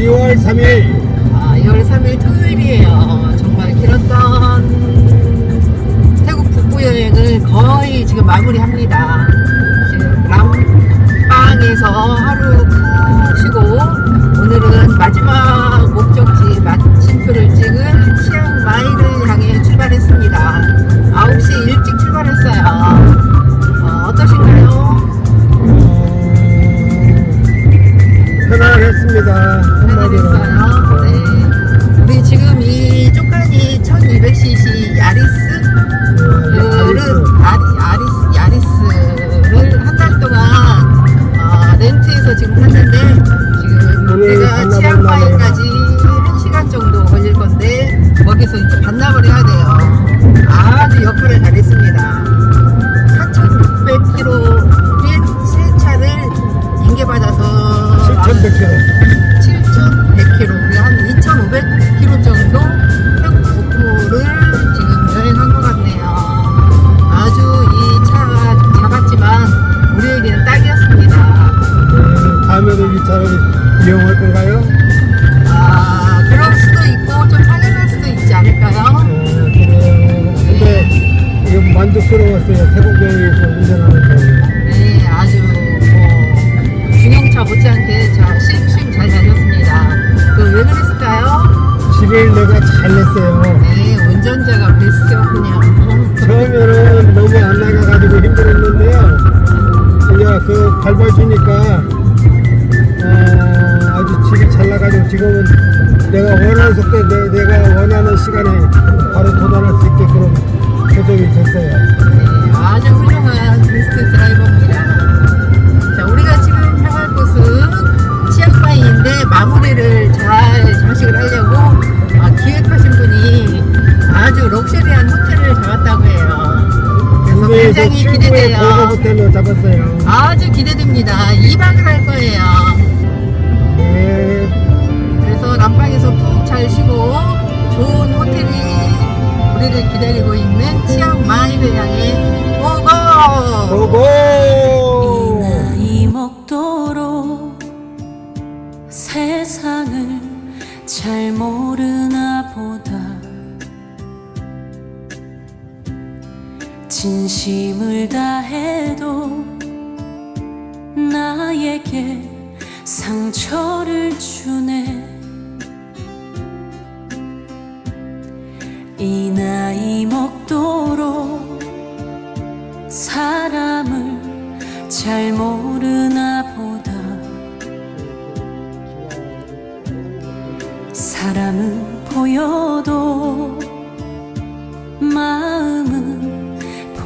2월 3일 아, 2월 3일 토요일이에요. 정말 길었던 태국 북부 여행을 거의 지금 마무리합니다. 지금 람빵에서 하루 푹 쉬고 오늘은 마지막 목적지 마침표를 찍은 치앙마이를 향해 출발했습니다. 9시 일찍 편안했습니다 한마디로 편안했어요. 네. 우리 지금 이 쪼까니 1200cc 야리스 를 아리, 아리스, 야리스를 한 달 동안 어, 렌트해서 지금 탔는데 지금 반납을 치앙마이까지 1시간 정도 걸릴 건데 거기서 이제 반납을 해야 돼요. 아주 역할을 잘했습니다. 4,600km 뛴 세차를 인계받아서 7,100km 집을 내가 잘 냈어요 네, 운전자가 베스트였군요. 처음에는 너무 안 나가가지고 힘들었는데요. 이제 그 밟아주니까 어, 아주 집이 잘 나가지고 지금은 내가 원하는 속도에 내, 내가 원하는 시간에 바로 도달할 수 있게끔 조정이 됐어요. 네, 아주 훌륭한 베스트 드라이버입니다. 자, 우리가 지금 향할 곳은 치앙마이인데 마무리를 잘 장식을 하려고 럭셔리한 호텔을 잡았다고 해요. 그래서 굉장히 기대돼요. 고급 호텔로 잡았어요. 아주 기대됩니다. 2박을 할 거예요. 네, 그래서 남방에서 푹 잘 쉬고 좋은 호텔이 우리를 기다리고 있는 치앙마이를 향해 고고! 고고! 나이 먹도록 세상을 잘 모르나 보다 진심을 다해도 나에게 상처를 주네. 이 나이 먹도록 사람을 잘 모르나 보다. 사람은 보여도 마음은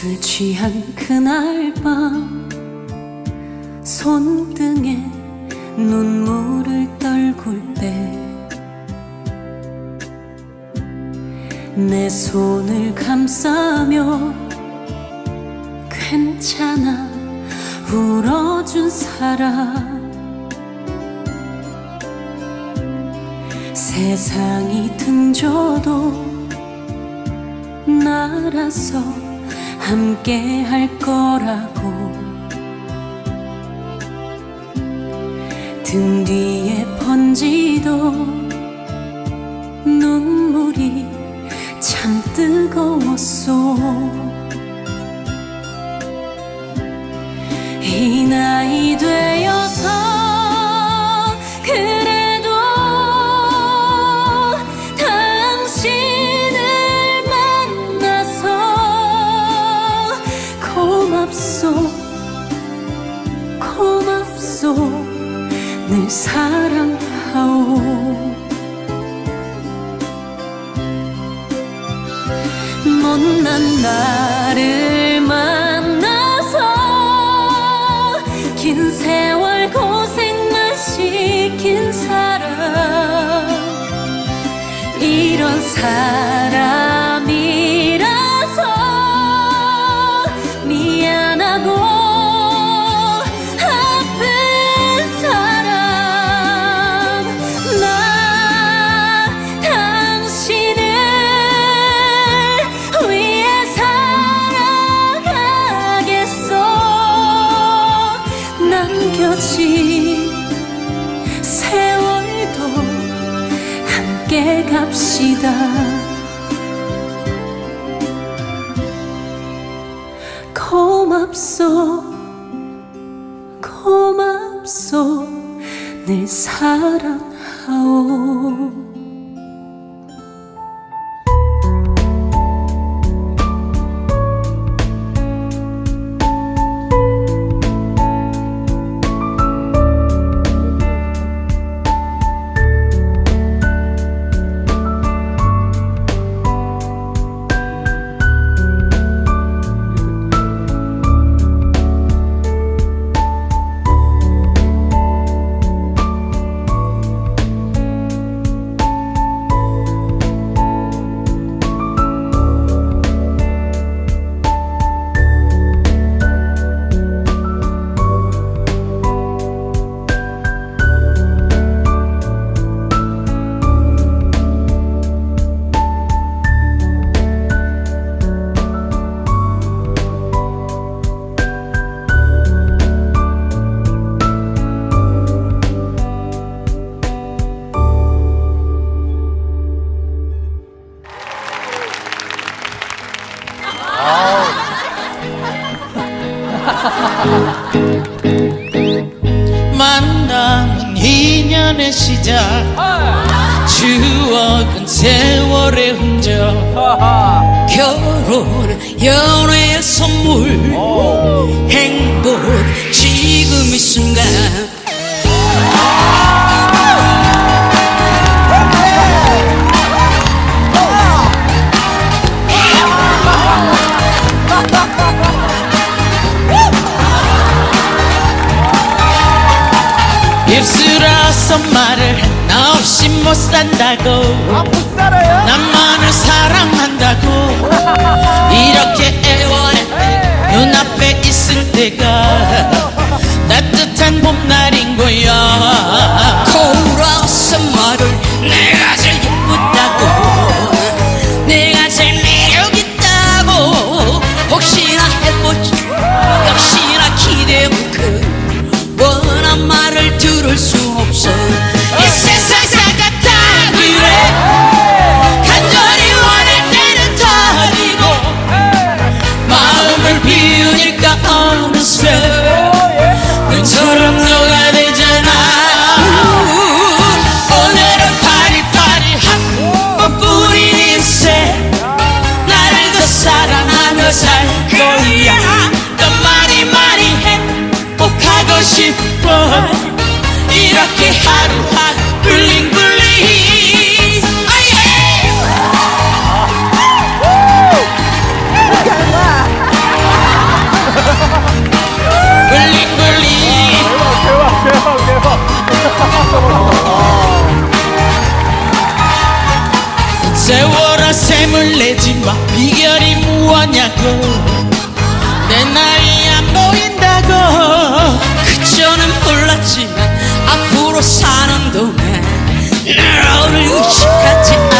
술 취한 그날 밤 손등에 눈물을 떨굴 때 내 손을 감싸며 괜찮아 울어준 사람. 세상이 등져도 나라서 함께 할 거라고. 등 뒤에 번지도 눈물이 참 뜨거웠소. 이 나이 되 고맙소. 고맙소. 내 사랑하오. 올 오. 어. 행복 지금 이 순간. 입술아서 말을 나 없이 못 산다. 있을 때가 따뜻한 봄날인 the honest 땀을 내지 마 비결이 무엇냐고. 내 나이 안 보인다고. 그저는 몰랐지만 앞으로 사는 동안 날 오늘 의식하지 않아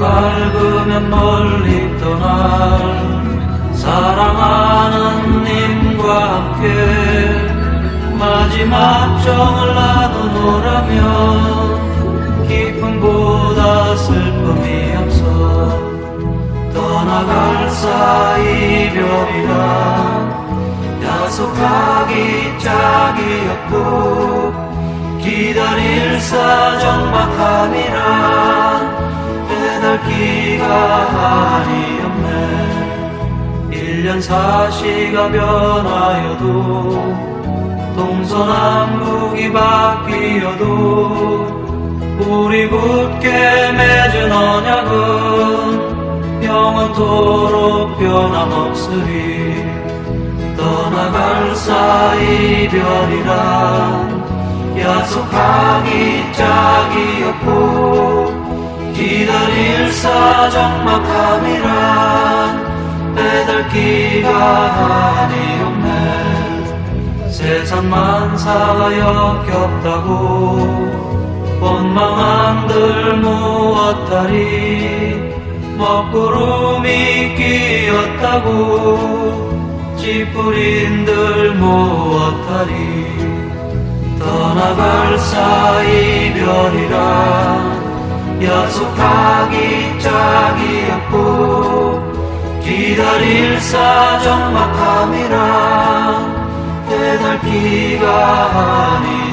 밟으면 멀리 떠날 사랑하는 님과 함께 마지막 정을 나누노라면 기쁨보다 슬픔이 없어 떠나갈 사이별이라 약속하기 짝이 없고 기다릴 사정박함이라 기가 한이 없네. 1년 사시가 변하여도 동서남북이 바뀌어도 우리 굳게 맺은 언약은 영원토록 변함없으리. 떠나갈 사이 별이란 약속하기 짝이 없고 기다릴 사정막함이란 빼달기가 없네. 세상 만사가 역겹다고 원망한들 무엇하리 먹구름이 끼었다고 찌푸린들 무엇하리 떠나갈 사이별이란 약속하기 짝이 없고 기다릴 사정 막함이란 빼달기가 아니야